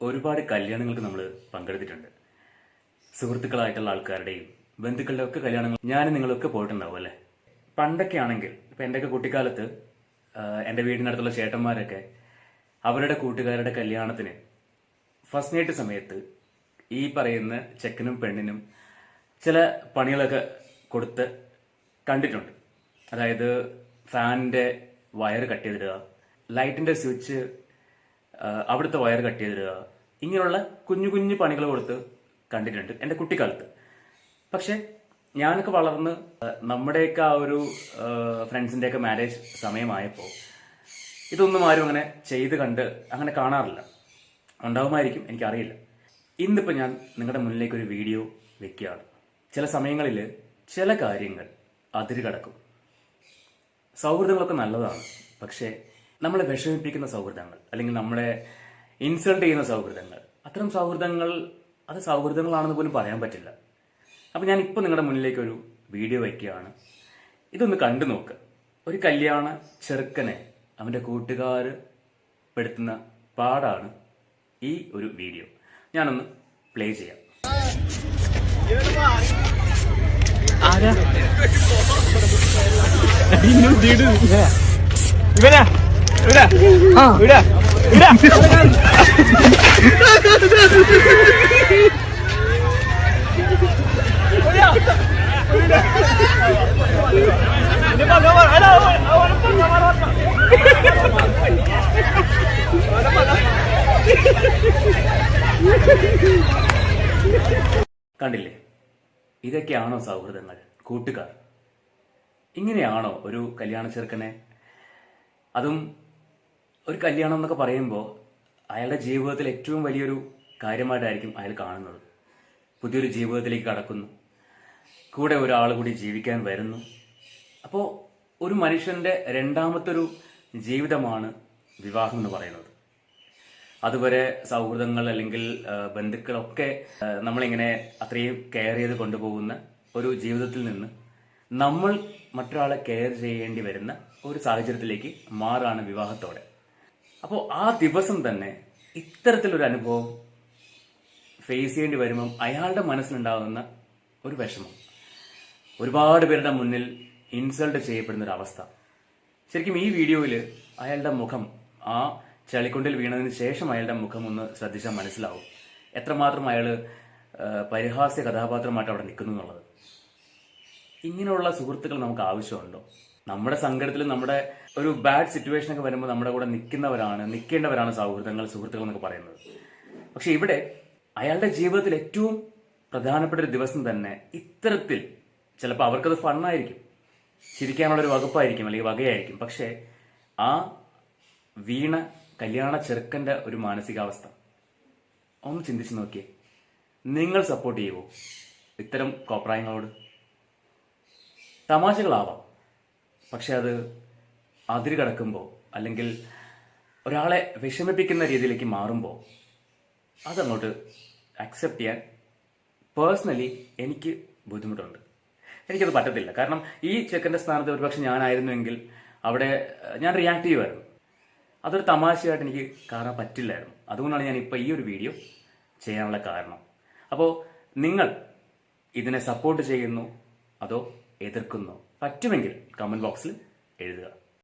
ഒരുപാട് കല്യാണങ്ങൾക്ക് നമ്മൾ പങ്കെടുത്തിട്ടുണ്ട്. സുഹൃത്തുക്കളായിട്ടുള്ള ആൾക്കാരുടെയും ബന്ധുക്കളുടെ ഒക്കെ കല്യാണങ്ങൾ ഞാനും നിങ്ങളൊക്കെ പോയിട്ടുണ്ടാവും അല്ലേ? പണ്ടൊക്കെ ആണെങ്കിൽ ഇപ്പം എന്റെയൊക്കെ കുട്ടിക്കാലത്ത് എന്റെ വീടിനടുത്തുള്ള ചേട്ടന്മാരൊക്കെ അവരുടെ കൂട്ടുകാരുടെ കല്യാണത്തിന് ഫസ്റ്റ് നൈറ്റ് സമയത്ത് ഈ പറയുന്ന ചെക്കനും പെണ്ണിനും ചില പണികളൊക്കെ കൊടുത്ത് കണ്ടിട്ടുണ്ട്. അതായത് ഫാനിന്റെ വയർ കട്ട് ചെയ്തിടുക ലൈറ്റിന്റെ സ്വിച്ച് അവിടുത്തെ വയർ കട്ട് ചെയ്ത് തരിക ഇങ്ങനെയുള്ള കുഞ്ഞു കുഞ്ഞു പണികൾ കൊടുത്ത് കണ്ടിട്ടുണ്ട് എന്റെ കുട്ടിക്കാലത്ത്. പക്ഷെ ഞാനൊക്കെ വളർന്ന് നമ്മുടെയൊക്കെ ആ ഒരു ഫ്രണ്ട്സിന്റെയൊക്കെ മാരേജ് സമയമായപ്പോൾ ഇതൊന്നും ആരും അങ്ങനെ ചെയ്ത് കണ്ട് അങ്ങനെ കാണാറില്ല. ഉണ്ടാവുമായിരിക്കും എനിക്കറിയില്ല. ഇന്നിപ്പോൾ ഞാൻ നിങ്ങളുടെ മുന്നിലേക്ക് ഒരു വീഡിയോ വെക്കുകയാണ്. ചില സമയങ്ങളിൽ ചില കാര്യങ്ങൾ അതിര് കടക്കും സൗഹൃദങ്ങളൊക്കെ നല്ലതാണ് പക്ഷേ നമ്മളെ വിഷമിപ്പിക്കുന്ന സൗഹൃദങ്ങൾ അല്ലെങ്കിൽ നമ്മളെ ഇൻസൾട്ട് ചെയ്യുന്ന സൗഹൃദങ്ങൾ. അത്തരം സൗഹൃദങ്ങൾ അത് സൗഹൃദങ്ങളാണെന്ന് പോലും പറയാൻ പറ്റില്ല. അപ്പം ഞാൻ ഇപ്പോൾ നിങ്ങളുടെ മുന്നിലേക്ക് ഒരു വീഡിയോ വയ്ക്കുകയാണ്. ഇതൊന്ന് കണ്ടു നോക്ക്. ഒരു കല്യാണ ചെറുക്കനെ അവന്റെ കൂട്ടുകാർ പെടുത്തുന്ന പാടാണ് ഈ ഒരു വീഡിയോ ഞാനൊന്ന് പ്ലേ ചെയ്യാം. ആരാ? ഇവനാ? കണ്ടില്ലേ? ഇതൊക്കെയാണോ സൗഹൃദങ്ങൾ? കൂട്ടുകാർ. ഇങ്ങനെയാണോ ഒരു കല്യാണ ചെറുക്കനെ? അതും ഒരു കല്യാണം എന്നൊക്കെ പറയുമ്പോൾ അയാളുടെ ജീവിതത്തിൽ ഏറ്റവും വലിയൊരു കാര്യമായിട്ടായിരിക്കും അയാൾ കാണുന്നത്. പുതിയൊരു ജീവിതത്തിലേക്ക് കടക്കുന്നു. കൂടെ ഒരാൾ കൂടി ജീവിക്കാൻ വരുന്നു. അപ്പോൾ ഒരു മനുഷ്യന്റെ രണ്ടാമത്തെ ഒരു ജീവിതമാണ് വിവാഹം എന്ന് പറയുന്നത്. അതുവരെ സൗഹൃദങ്ങൾ അല്ലെങ്കിൽ ബന്ധുക്കളൊക്കെ നമ്മളിങ്ങനെ അത്രയും കെയർ ചെയ്ത് കൊണ്ടുപോകുന്ന ഒരു ജീവിതത്തിൽ നിന്ന് നമ്മൾ മറ്റൊരാളെ കെയർ ചെയ്യേണ്ടി വരുന്ന ഒരു സാഹചര്യത്തിലേക്ക് മാറാണ് വിവാഹത്തോടെ. അപ്പോൾ ആ ദിവസം തന്നെ ഇത്തരത്തിലൊരു അനുഭവം ഫേസ് ചെയ്യേണ്ടി വരുമ്പം അയാളുടെ മനസ്സിലുണ്ടാകുന്ന ഒരു വിഷമം. ഒരുപാട് പേരുടെ മുന്നിൽ ഇൻസൾട്ട് ചെയ്യപ്പെടുന്ന ഒരു അവസ്ഥ ശരിക്കും ഈ വീഡിയോയിൽ അയാളുടെ മുഖം ആ ചളിക്കൊണ്ടിൽ വീണതിന് ശേഷം അയാളുടെ മുഖം ഒന്ന് ശ്രദ്ധിച്ചാൽ മനസ്സിലാവും. എത്രമാത്രം അയാൾ പരിഹാസ്യ കഥാപാത്രമായിട്ട് അവിടെ നിൽക്കുന്നു എന്നുള്ളത്. ഇങ്ങനെയുള്ള സുഹൃത്തുക്കൾ നമുക്ക് ആവശ്യമുണ്ടോ? നമ്മുടെ സങ്കടത്തിൽ നമ്മുടെ ഒരു ബാഡ് സിറ്റുവേഷൻ ഒക്കെ വരുമ്പോൾ നമ്മുടെ കൂടെ നിൽക്കുന്നവരാണ് നിൽക്കേണ്ടവരാണ് സൗഹൃദങ്ങൾ സുഹൃത്തുക്കൾ എന്നൊക്കെ പറയുന്നത്. പക്ഷെ ഇവിടെ അയാളുടെ ജീവിതത്തിൽ ഏറ്റവും പ്രധാനപ്പെട്ട ഒരു ദിവസം തന്നെ ഇത്തരത്തിൽ ചിലപ്പോൾ അവർക്കത് ഫണ്ണായിരിക്കും ചിരിക്കാനുള്ളൊരു വകുപ്പായിരിക്കും അല്ലെങ്കിൽ വകയായിരിക്കും. പക്ഷേ ആ വീണ കല്യാണ ചെറുക്കന്റെ ഒരു മാനസികാവസ്ഥ. ഒന്ന് ചിന്തിച്ചു നോക്കിയേ. നിങ്ങൾ സപ്പോർട്ട് ചെയ്യുമോ ഇത്തരം കോപ്രായങ്ങളോട്? തമാശകളാവാം. പക്ഷെ അത് അതിര് കടക്കുമ്പോൾ അല്ലെങ്കിൽ ഒരാളെ വിഷമിപ്പിക്കുന്ന രീതിയിലേക്ക് മാറുമ്പോൾ അതങ്ങോട്ട് അക്സെപ്റ്റ് ചെയ്യാൻ പേഴ്സണലി എനിക്ക് ബുദ്ധിമുട്ടുണ്ട്. എനിക്കത് പറ്റത്തില്ല. കാരണം ഈ ചെക്കന്റെ സ്ഥാനത്ത് ഒരുപക്ഷെ ഞാനായിരുന്നുവെങ്കിൽ അവിടെ ഞാൻ റിയാക്ട് ചെയ്യുമായിരുന്നു അതൊരു തമാശയായിട്ട് എനിക്ക് കാണാൻ പറ്റില്ലായിരുന്നു. അതുകൊണ്ടാണ് ഞാൻ ഇപ്പോൾ ഈ ഒരു വീഡിയോ ചെയ്യാനുള്ള കാരണം. അപ്പോൾ നിങ്ങൾ ഇതിനെ സപ്പോർട്ട് ചെയ്യുന്നു അതോ എതിർക്കുന്നു? പറ്റുമെങ്കിൽ കമന്റ് ബോക്സിൽ എഴുതുക.